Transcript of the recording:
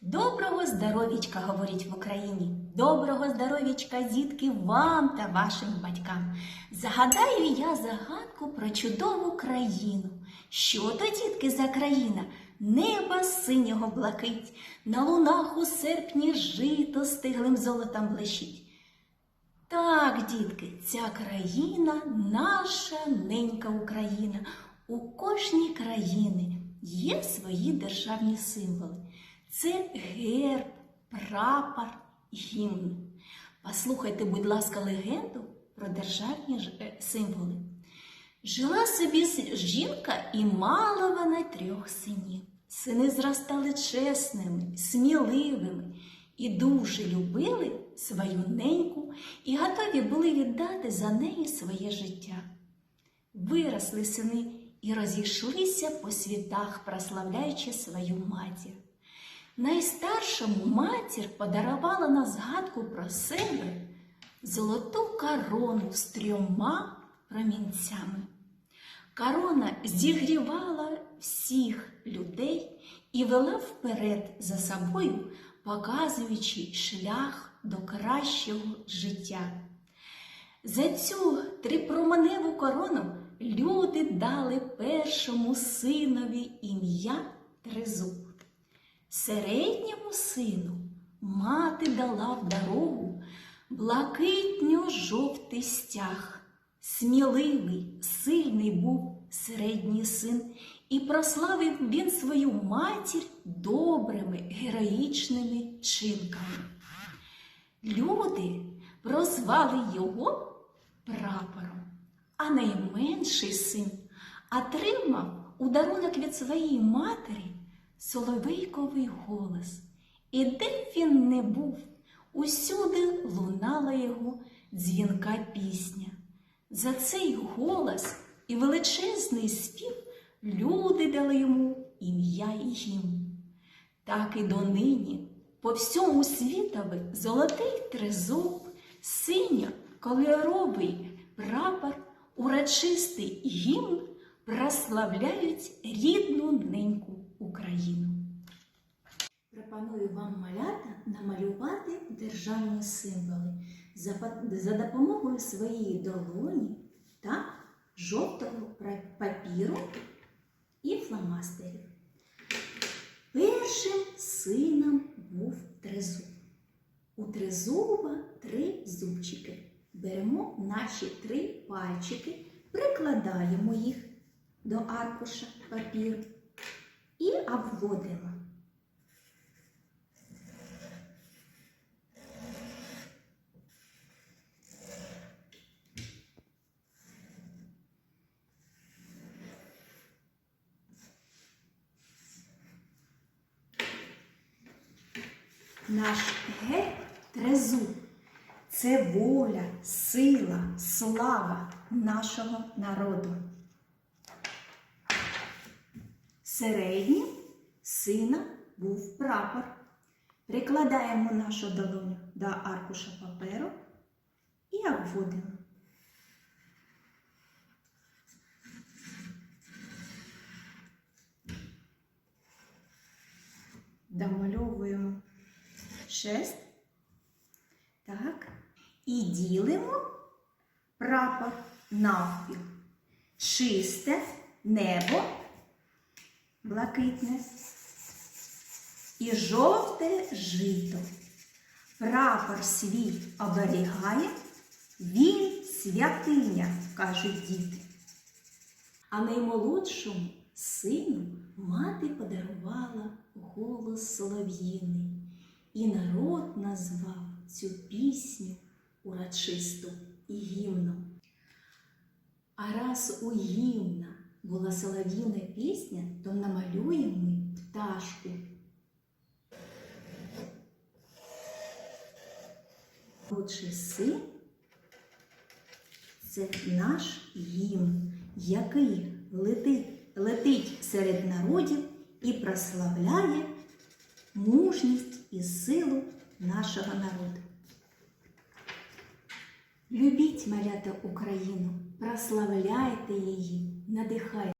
Доброго здоровічка, говорить в Україні. Доброго здоровічка, дітки, вам та вашим батькам. Загадаю я загадку про чудову країну. Що то, дітки, за країна? Неба синього блакить, на лунах у серпні жито стиглим золотом блищить. Так, дітки, ця країна наша ненька Україна. У кожній країни є свої державні символи. Це герб, прапор, гімн. Послухайте, будь ласка, легенду про державні е, символи. Жила собі жінка і мала вона трьох синів. Сини зростали чесними, сміливими і дуже любили свою неньку і готові були віддати за неї своє життя. Виросли сини і розійшлися по світах, прославляючи свою матір. Найстаршому матір подарувала на згадку про себе золоту корону з трьома промінцями. Корона зігрівала всіх людей і вела вперед за собою, показуючи шлях до кращого життя. За цю трипроменеву корону люди дали першому синові ім'я Тризуб. Середньому сину мати дала в дорогу блакитньо-жовтий стяг. Сміливий, сильний був середній син, і прославив він свою матір добрими героїчними чинками. Люди прозвали його прапором, а найменший син отримав у дарунок від своєї матері соловейковий голос. І де б він не був, усюди лунала його дзвінка пісня. За цей голос і величезний спів люди дали йому ім'я і гімн. Так і донині по всьому світові золотий тризуб, синьо-кольоровий прапор, урочистий гімн прославляють рідну неньку Україну. Пропоную вам малята намалювати державні символи за, допомогою своєї долоні та жовтого папіру і фломастерів. Першим сином був тризуб. У тризуба три зубчики. Беремо наші три пальчики, прикладаємо їх до аркуша папіру і обводимо. Наш герб трезуб це воля, сила, слава нашого народу. Середнім сина був прапор. Прикладаємо нашу долоню до аркуша паперу і обводимо. Домальовуємо шест. Так. І ділимо прапор навпіл. Чисте небо, блакитне і жовте жито. Прапор свій оберігає, він святиня, кажуть діти. А наймолодшому сину мати подарувала голос солов'їний, і народ назвав цю пісню урочисту і гімном. А раз у гімна була солов'їна пісня, то намалюємо ми пташку. Молодший син це наш гімн, який летить, летить серед народів і прославляє мужність і силу нашого народу. Любіть малята Україну, прославляйте її, надихайте.